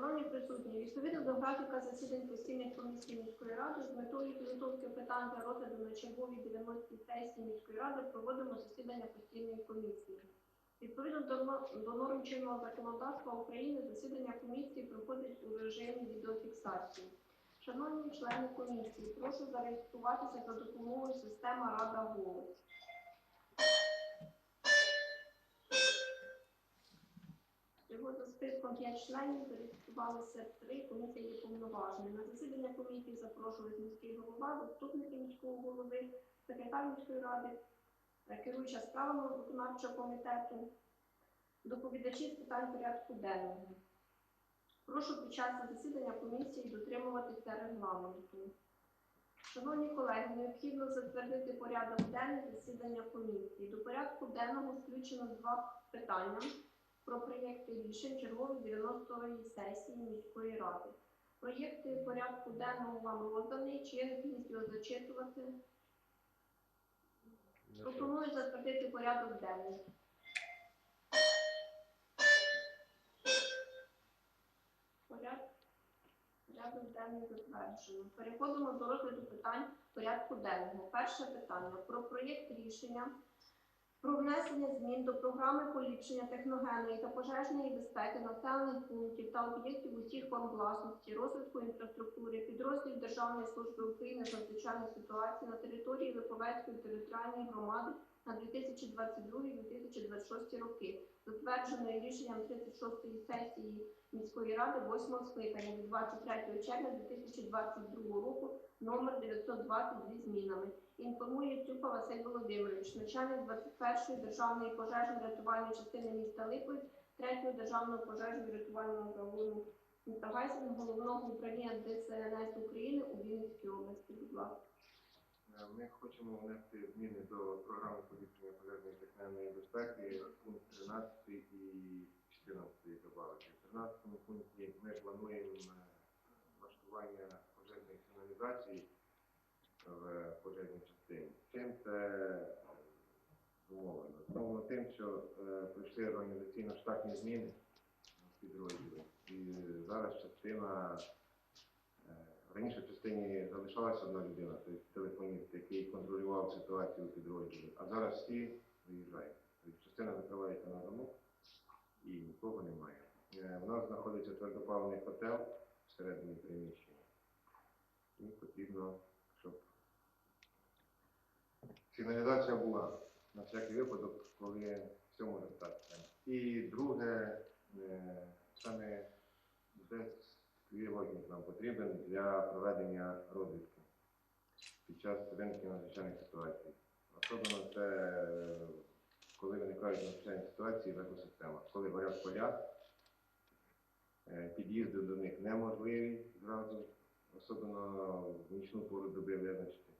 Шановні присутні, відповідно до графіка засідань постійних комісій міської ради з метою підготовки питань для розгляду на черговій 90-й сесії міської ради проводимо засідання постійної комісії. Відповідно до норм чинного законодавства України засідання комісії проходить у режимі відеофіксації. Шановні члени комісії, прошу зареєструватися за допомогою системи Рада голос. Всього за списком 5 членів зареєструвалися 3, комісія є повноважною. На засідання комісії запрошувались міський голова, заступники міського голови, секретар міської ради, е, керуюча справами виконавчого комітету, доповідачі з питань порядку денного. Прошу під час засідання комісії дотримуватися регламенту. Шановні колеги, необхідно затвердити порядок денний засідання комісії. До порядку денного включено два питання про проєкти рішень чергової 90-ї сесії міської ради. Проєкти порядку денного вам розданий, чи є необхідність його зачитувати? Пропоную затвердити порядок денний. Порядок денний затверджено. Переходимо до розгляду питань порядку денного. Перше питання про проєкт рішення про внесення змін до програми поліпшення техногенної та пожежної безпеки населених пунктів та об'єктів усіх форм власності, розвитку інфраструктури, підрозділів Державної служби України з надзвичайних ситуацій на території Липовецької територіальної громади на 2022-2026 роки, затвердженої рішенням 36-ї сесії міської ради 8 скликання від 23 червня 2022 року номер 920 зі змінами. Інформує Цюпа Василь Володимирович, начальник 21-ї державної пожежної рятувальної частини міста Липовець, 3-ї державного пожежного рятувального загону міста Гайсен, головного управління ДСНС України у Вінницькій області. Будь ласка. Е, Ми хочемо внести зміни до програми поліпшення пожежної технічної безпеки пункт 13 і 14 добавити. В 13 пункті ми плануємо е, влаштування пожежної сигналізації в пожежній частині. Чим це е, зумовлено? Зумовлено тим, що прийшли організаційно-штатні зміни в підрозділі. І зараз частина Раніше в частині залишалася одна людина, телефоніст, який контролював ситуацію у підрозділі, а зараз всі виїжджають. Тобто частина закривається на замок і нікого немає. Е, У нас знаходиться твердопаливний котел всередині приміщення. І потрібно, щоб сигналізація була на всякий випадок, коли все може статися. І друге, е, саме безпілотник нам потрібен для проведення розвідки під час виникнення надзвичайних ситуацій. Особливо це коли виникають надзвичайні ситуації в екосистемах, коли горять поля, е, під'їзди до них неможливі зразу, особливо в нічну пору доби визначити.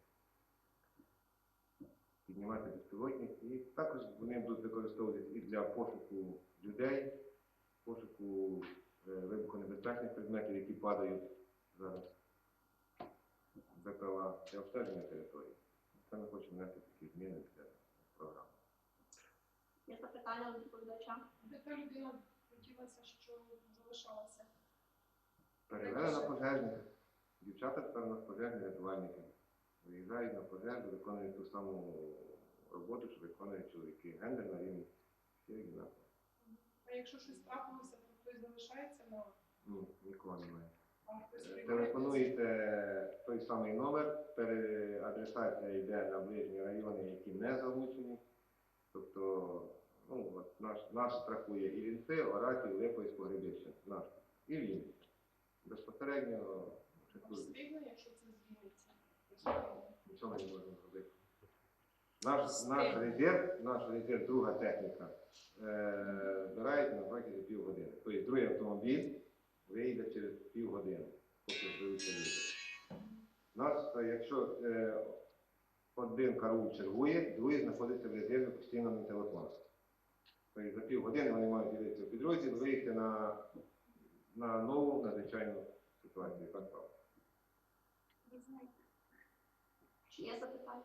Піднімати безпілотник і також вони будуть використовуватися і для пошуку людей, пошуку вибухонебезпечних предметів, які падають зараз БПЛА для обстеження території. Це ми хочемо внести такі зміни для програми. Є запитання до доповідача? Де та людина поділася, що залишалася? Перевели на. Дівчата тепер у нас пожежні рятувальники. Виїжджають на пожежу, виконують ту саму роботу, що виконують чоловіки. Гендер на рівні всіх однаково. А якщо щось трапилося, хтось залишається на Ну, нікого немає. Е? Телефонуєте той самий номер, переадресація йде на ближні райони, які не залучені. Тобто, ну, от наш, наш страхує і Вінци, Оратів, Липовець, Погребище. Наш. І він. Безпосередньо. Встигне, якщо це звільниться. Нічого не можемо зробити. Наш, наш резерв, наш резерв, друга техніка, е, збирають на протязі півгодини. Тобто другий автомобіль вийде через півгодини, поки зберуться люди. Нас, якщо е, один караул чергує, другий знаходиться в резерві постійно на телефонах. Тобто за півгодини вони мають ділитися в підрозділ, виїхати на, на нову надзвичайну ситуацію. Чи є запитання?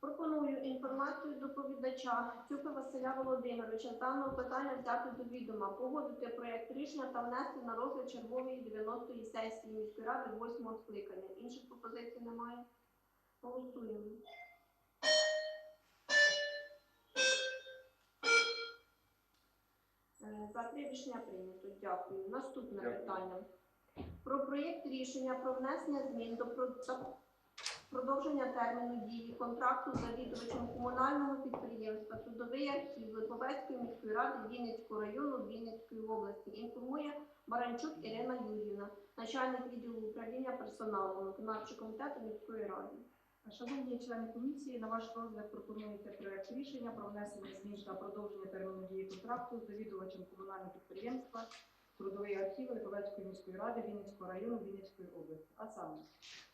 Пропоную інформацію доповідача Цюка Василя Володимировича даного питання взяти до відома, погодити проєкт рішення та внести на розгляд чергової 90-ї сесії міської ради 8-го скликання. Інших пропозицій немає. Голосуємо. Е, За три рішення прийнято. Дякую. Наступне Дякую. питання. Про проєкт рішення про внесення змін до про- та продовження терміну дії контракту завідувачем комунального підприємства Трудовий архів Липовецької міської ради Вінницького району Вінницької області. Інформує Баранчук Ірина Юрівна, начальник відділу управління персоналом виконавчого комітету міської ради. Шановні члени комісії, на ваш розгляд пропонується проект рішення про внесення змін та продовження терміну дії контракту завідувачем комунального підприємства Трудовий архів Липовецької міської ради Вінницького району Вінницької області. А саме,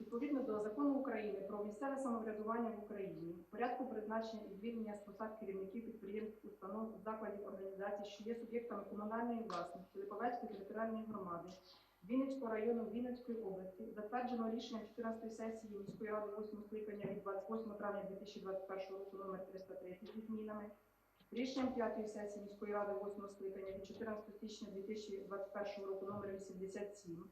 відповідно до закону України про місцеве самоврядування в Україні, порядку призначення і звільнення з посад керівників підприємств, установ, закладів, організацій, що є суб'єктами комунальної власності Липовецької територіальної громади, Вінницького району Вінницької області затверджено рішенням 14 сесії міської ради 8 скликання від 28 травня 2021 року номер 330 зі змінами. Рішенням 5 сесії міської ради 8 скликання від 14 січня 2021 року номер 87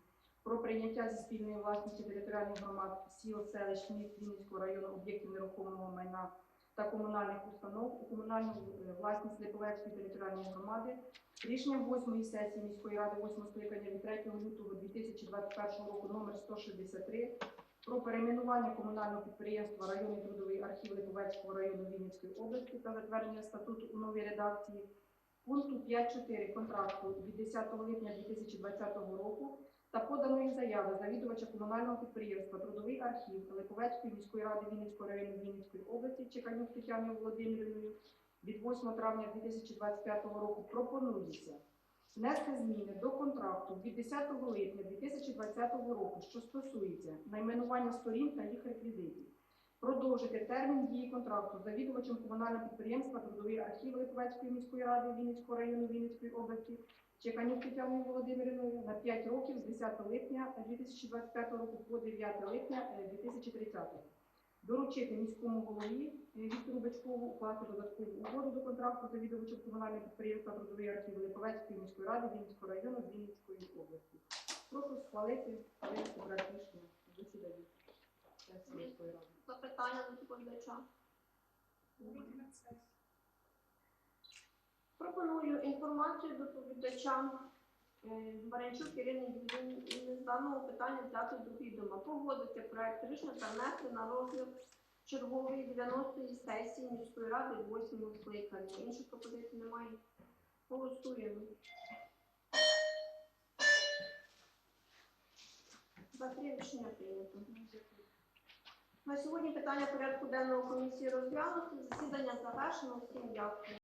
про прийняття зі спільної власності територіальних громад сіл, селищ, міст Вінницького району об'єктів нерухомого майна та комунальних установ у комунальну е, власність Липовецької територіальної громади. Рішенням 8 сесії міської ради 8 скликання від 3 лютого 2021 року номер 163 про перейменування комунального підприємства районний трудовий архів Липовецького району Вінницької області та затвердження статуту у новій редакції пункту 5.4 контракту від 10 липня 2020 року та поданої заяви завідувача комунального підприємства Трудовий архів Липовецької міської ради Вінницького району Вінницької області Чеканюк Тетяною Володимирівною від 8 травня 2025 року пропонується внести зміни до контракту від 10 липня 2020 року, що стосується найменування сторін та їх реквізитів. Продовжити термін дії контракту завідувачем комунального підприємства Трудовий архів Липовецької міської ради Вінницького району Вінницької області Чеканюк Тетяною Володимирівною на 5 років з 10 липня 2025 року по 9 липня е, 2030 року доручити міському голові е, Віктору Бачкову укласти додаткову угоду до контракту за відомичем комунального підприємства Трудовий архів Липовецької міської ради Вінницького району Вінницької області. Прошу схвалити проєкт рішення засідання міської ради. Запитання до доповідача. Пропоную інформацію доповідачам Баранчук Ірини Юріївни з даного питання взяти до відома. Погодити проект рішення та внести на розгляд чергової 90-ї сесії міської ради 8 скликання. Інших пропозицій немає. Голосуємо. За три рішення прийнято. На сьогодні питання порядку денного комісії розглянуто. Засідання завершено. Всім дякую.